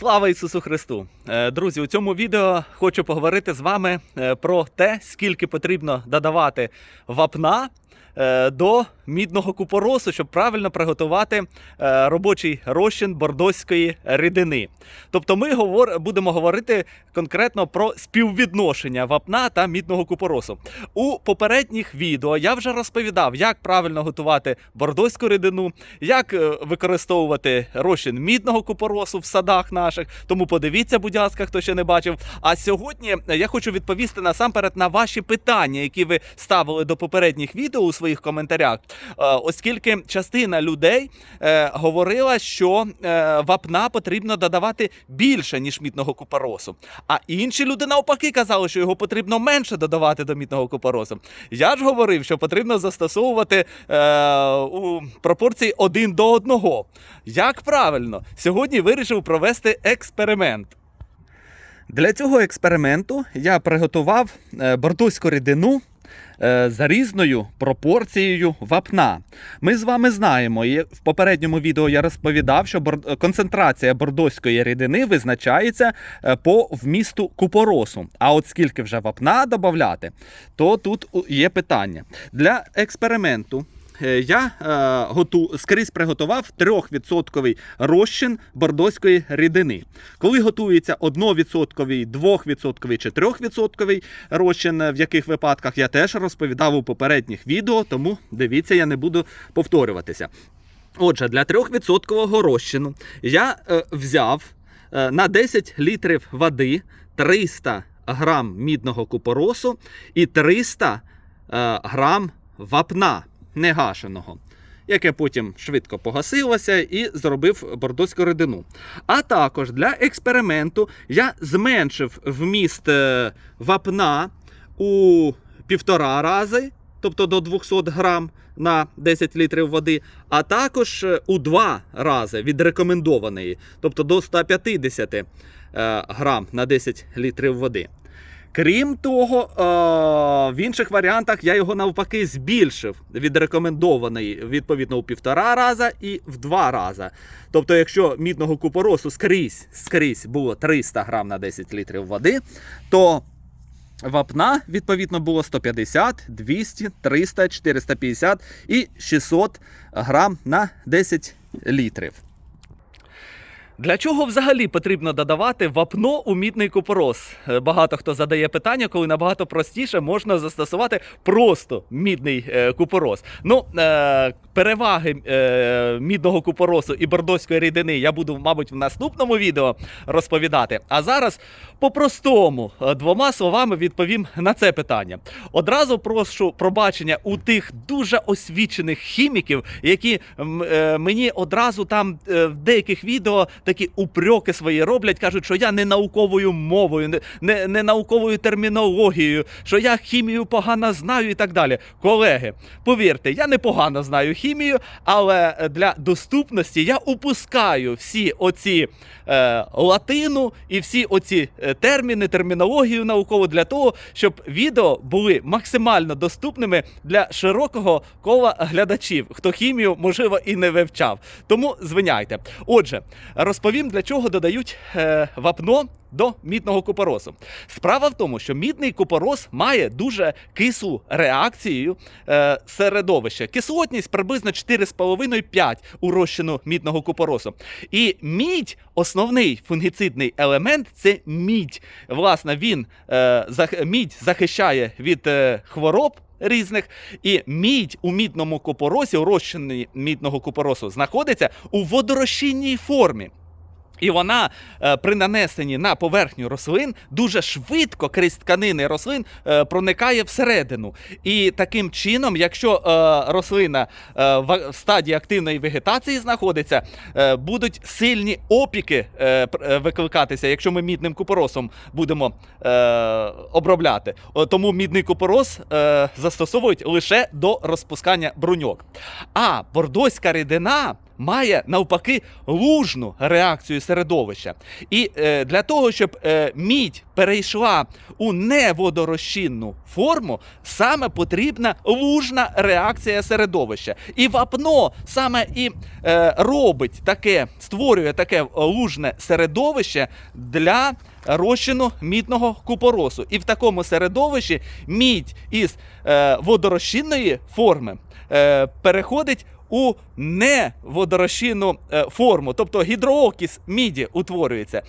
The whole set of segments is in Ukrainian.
Слава Ісусу Христу! Е, Друзі, у цьому відео хочу поговорити з вами е, про те, скільки потрібно додавати вапна е, до мідного купоросу, щоб правильно приготувати е, робочий розчин бордоської рідини. Тобто ми говор- будемо говорити конкретно про співвідношення вапна та мідного купоросу. У попередніх відео я вже розповідав, як правильно готувати бордоську рідину, як е, використовувати розчин мідного купоросу в садах наших. Тому подивіться, будь ласка, хто ще не бачив. А сьогодні я хочу відповісти насамперед на ваші питання, які ви ставили до попередніх відео у своїх коментарях. Е, Оскільки частина людей е, говорила, що е, вапна потрібно додавати більше, ніж мідного купоросу. А інші люди навпаки казали, що його потрібно менше додавати до мідного купоросу. Я ж говорив, що потрібно застосовувати у пропорції один до одного. Як правильно, сьогодні вирішив провести експеримент. Для цього експерименту я приготував бордоську рідину за різною пропорцією вапна. Ми з вами знаємо, і в попередньому відео я розповідав, що концентрація бордоської рідини визначається е, по вмісту купоросу. А от скільки вже вапна додати, то тут є питання. Для експерименту е, я е, готу, скрізь приготував 3% розчин бордоської рідини. Коли готується 1%, 2% чи 3% розчин, е, в яких випадках я теж розповідав у попередніх відео, тому дивіться, я не буду повторюватися. Отже, для 3% розчину я е, взяв е, на 10 літрів води 300 грам мідного купоросу і 300 е, грам вапна негашеного, яке потім швидко погасилося і зробив бордоську рідину. А також для експерименту я зменшив вміст е, вапна у півтора рази, тобто до 200 грам на 10 літрів води, а також е, у два рази від рекомендованої, тобто до 150 е, грам на 10 літрів води. Крім того, е, в інших варіантах я його навпаки збільшив від рекомендованої відповідно у півтора раза і в два рази. Тобто, якщо мідного купоросу скрізь, скрізь було 300 грам на 10 літрів води, то вапна відповідно було 150, 200, 300, 450 і 600 грам на 10 літрів. Для чого взагалі потрібно додавати вапно у мідний купорос? Е, Багато хто задає питання, коли набагато простіше можна застосувати просто мідний е, купорос. Ну, е, переваги мідного купоросу і бордоської рідини я буду, мабуть, в наступному відео розповідати. А зараз по-простому двома словами відповім на це питання. Одразу прошу пробачення у тих дуже освічених хіміків, які мені одразу там в деяких відео такі упреки свої роблять, кажуть, що я не науковою мовою, не, не, не науковою термінологією, що я хімію погано знаю і так далі. Колеги, повірте, я непогано знаю хімію, але е, для доступності я упускаю всі оці е, латину і всі оці е, терміни, термінологію наукову для того, щоб відео були максимально доступними для широкого кола глядачів, хто хімію можливо і не вивчав. Тому звиняйте. Отже, розповім для чого додають е, вапно. До мідного купоросу. Справа в тому, що мідний купорос має дуже кислу реакцію е, середовища. Кислотність приблизно 4,5-5 у розчину мідного купоросу. І мідь, основний фунгіцидний елемент це мідь. Власне, він е, зах- мідь захищає від е, хвороб. Різних і мідь у мідному купоросі, у розчині мідного купоросу, знаходиться у водорозчинній формі. І вона е, при нанесенні на поверхню рослин дуже швидко крізь тканини рослин е, проникає всередину. І таким чином, якщо е, рослина в стадії активної вегетації знаходиться, будуть сильні опіки викликатися, якщо ми мідним купоросом будемо обробляти. Тому мідний купорос застосовують лише до розпускання бруньок. А бордоська рідина має навпаки лужну реакцію середовища. І е, для того, щоб е, мідь перейшла у неводорозчинну форму, саме потрібна лужна реакція середовища. І вапно саме і е, робить таке, створює таке лужне середовище для розчину мідного купоросу. І в такому середовищі мідь із е, водорозчинної форми е, переходить у неводорощинну е, форму, тобто гідроокіс міді утворюється.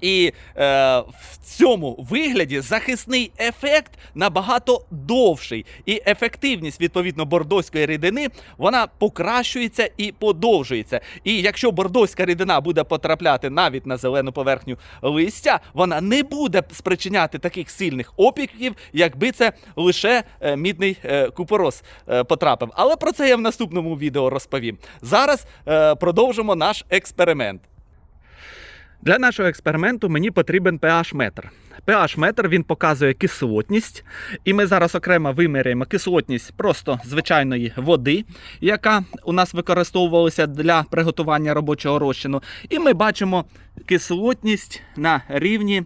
І е, в цьому вигляді захисний ефект набагато довший, і ефективність відповідно бордоської рідини вона покращується і подовжується. І якщо бордоська рідина буде потрапляти навіть на зелену поверхню листя, вона не буде спричиняти таких сильних опіків, якби це лише е, мідний е, купорос е, потрапив. Але про це я в наступному відео розповім. Зараз е, продовжимо наш експеримент. Для нашого експерименту мені потрібен pH-метр. pH-метр він показує кислотність, і ми зараз окремо виміряємо кислотність просто звичайної води, яка у нас використовувалася для приготування робочого розчину. І ми бачимо кислотність на рівні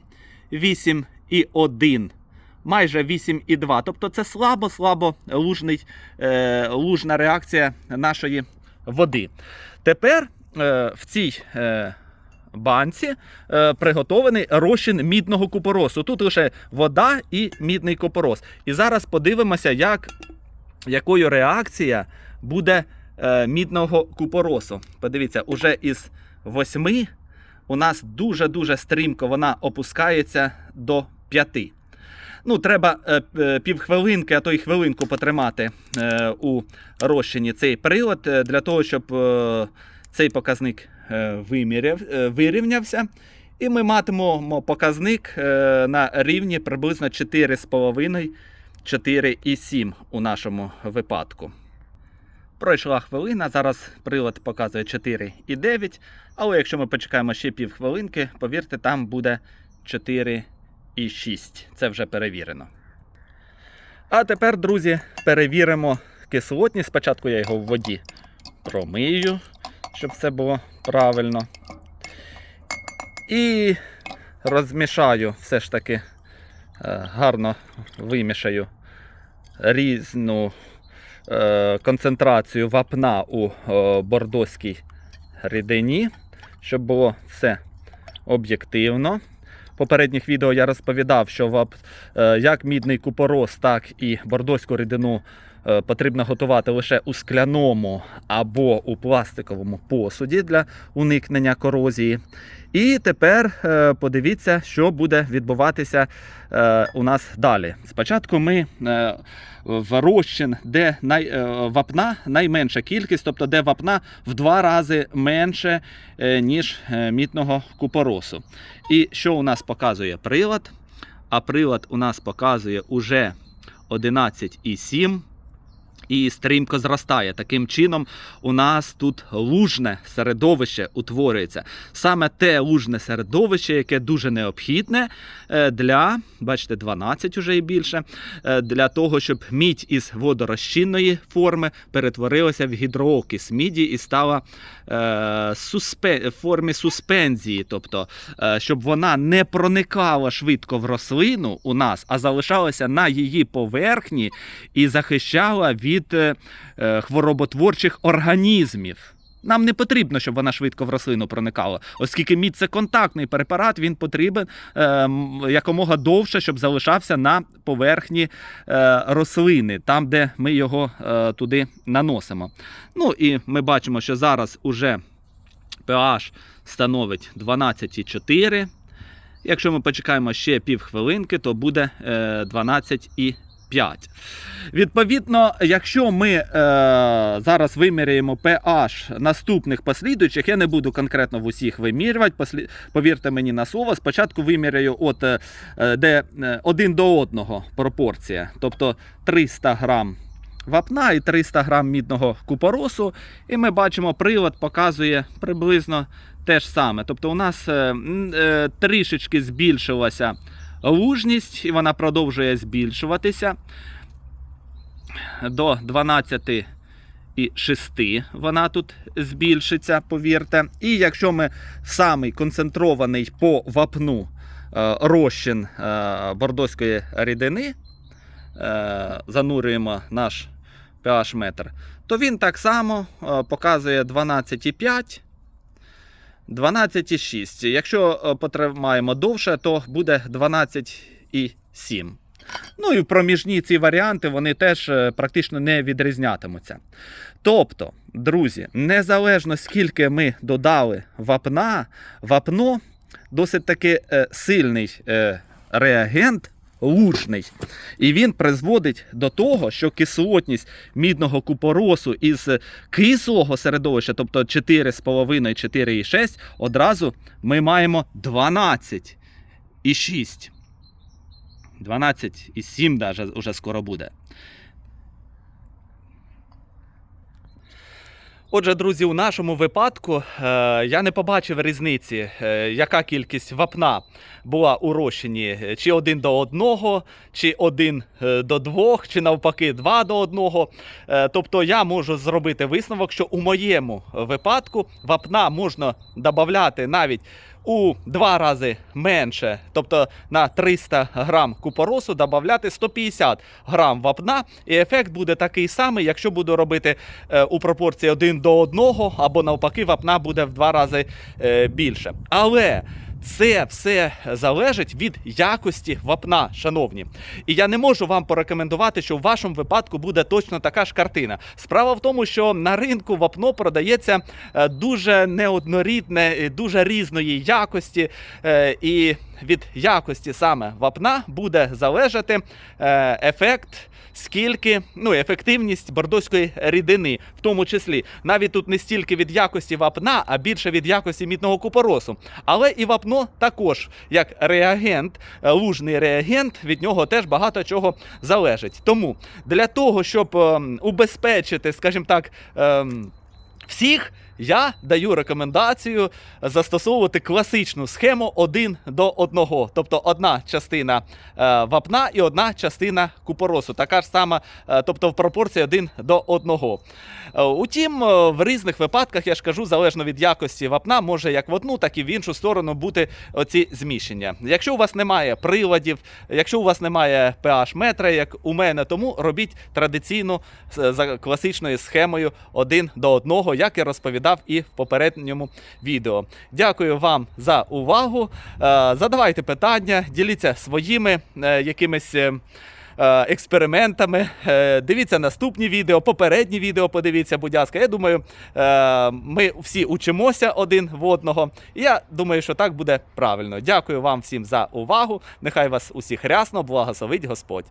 8,1. Майже 8,2. Тобто це слабо-слабо лужний, е, лужна реакція нашої води. Тепер е, в цій е, банці е, приготований розчин мідного купоросу. Тут лише вода і мідний купорос. І зараз подивимося, як, якою реакція буде е, мідного купоросу. Подивіться, уже із восьми у нас дуже-дуже стрімко вона опускається до п'яти. Ну, треба е, півхвилинки, а то й хвилинку потримати у розчині цей прилад для того, щоб цей показник виміряв, е, вирівнявся. І ми матимемо показник е, на рівні приблизно 4,5-4,7 у нашому випадку. Пройшла хвилина, зараз прилад показує 4,9, але якщо ми почекаємо ще півхвилинки, повірте, там буде 4,6. Це вже перевірено. А тепер, друзі, перевіримо кислотність. Спочатку я його в воді промию, щоб все було правильно. І розмішаю все ж таки е, гарно вимішаю різну е, концентрацію вапна у е, бордоській рідині, щоб було все об'єктивно. В попередніх відео я розповідав, що як мідний купорос, так і бордоську рідину потрібно готувати лише у скляному або у пластиковому посуді для уникнення корозії. І тепер е, подивіться, що буде відбуватися е, у нас далі. Спочатку ми е, в розчин, де най, е, вапна найменша кількість, тобто де вапна в два рази менше, е, ніж е, мідного купоросу. І що у нас показує прилад? А прилад у нас показує уже 11,7 і стрімко зростає. Таким чином, у нас тут лужне середовище утворюється. Саме те лужне середовище, яке дуже необхідне е, для, бачите, 12 уже і більше, е, для того, щоб мідь із водорозчинної форми перетворилася в гідроокис міді і стала е, суспе, формі суспензії, тобто, щоб вона не проникала швидко в рослину у нас, а залишалася на її поверхні і захищала від від е, е, хвороботворчих організмів. Нам не потрібно, щоб вона швидко в рослину проникала, оскільки мідь це контактний препарат, він потрібен е, якомога довше, щоб залишався на поверхні е, рослини, там, де ми його е, туди наносимо. Ну і ми бачимо, що зараз уже pH становить 12,4. Якщо ми почекаємо ще півхвилинки, то буде е, 12,5. 5. Відповідно, якщо ми е, зараз виміряємо pH наступних послідуючих, я не буду конкретно в усіх вимірювати, послі... повірте мені на слово, спочатку виміряю от, е, де е, один до одного пропорція, тобто 300 грам вапна і 300 грам мідного купоросу. І ми бачимо, прилад показує приблизно те ж саме. Тобто у нас е, е, трішечки збільшилася лужність, і вона продовжує збільшуватися до і 6 вона тут збільшиться, повірте. І якщо ми самий концентрований по вапну е, розчин е, бордоської рідини е, занурюємо наш pH метр, то він так само показує 12,5. 12,6. Якщо е, потримаємо довше, то буде 12,7. Ну і проміжні ці варіанти вони теж е, практично не відрізнятимуться. Тобто, друзі, незалежно скільки ми додали вапна, вапно досить таки е, сильний реагент. Лужний. І він призводить до того, що кислотність мідного купоросу із кислого середовища, тобто 4,5, 4,6, одразу ми маємо 12,6. 12,7 даже уже скоро буде. Отже, друзі, у нашому випадку е, я не побачив різниці, е, яка кількість вапна була у розчині, е, чи один до одного, чи один до двох, чи навпаки два до одного. Тобто я можу зробити висновок, що у моєму випадку вапна можна додати навіть у два рази менше, тобто на 300 грам купоросу додати 150 грам вапна, і ефект буде такий самий, якщо буду робити е, у пропорції 1 до 1, або навпаки, вапна буде в два рази е, більше. Але це все залежить від якості вапна, шановні. І я не можу вам порекомендувати, що в вашому випадку буде точно така ж картина. Справа в тому, що на ринку вапно продається е, дуже неоднорідне, дуже різної якості, е, і від якості саме вапна буде залежати е, ефект. Скільки ну ефективність бордоської рідини, в тому числі навіть тут не стільки від якості вапна, а більше від якості мідного купоросу. Але і вапно також як реагент, е, лужний реагент, від нього теж багато чого залежить. Тому для того, щоб ем, убезпечити, скажімо так, ем, всіх. Я даю рекомендацію застосовувати класичну схему один до одного. Тобто одна частина е, вапна і одна частина купоросу. Така ж сама, е, тобто в пропорції один до одного. Е, Утім, в різних випадках, я ж кажу, залежно від якості вапна, може як в одну, так і в іншу сторону бути оці зміщення. Якщо у вас немає приладів, якщо у вас немає pH метра, як у мене, тому робіть традиційну за класичною схемою один до одного, як я розповідав і в попередньому відео. Дякую вам за увагу. Е, Задавайте питання, діліться своїми е, якимись. е, Експериментами, дивіться наступні відео, попередні відео подивіться, будь ласка. Я думаю, ми всі учимося один в одного. Я думаю, що так буде правильно. Дякую вам всім за увагу. Нехай вас усіх рясно, благословить Господь.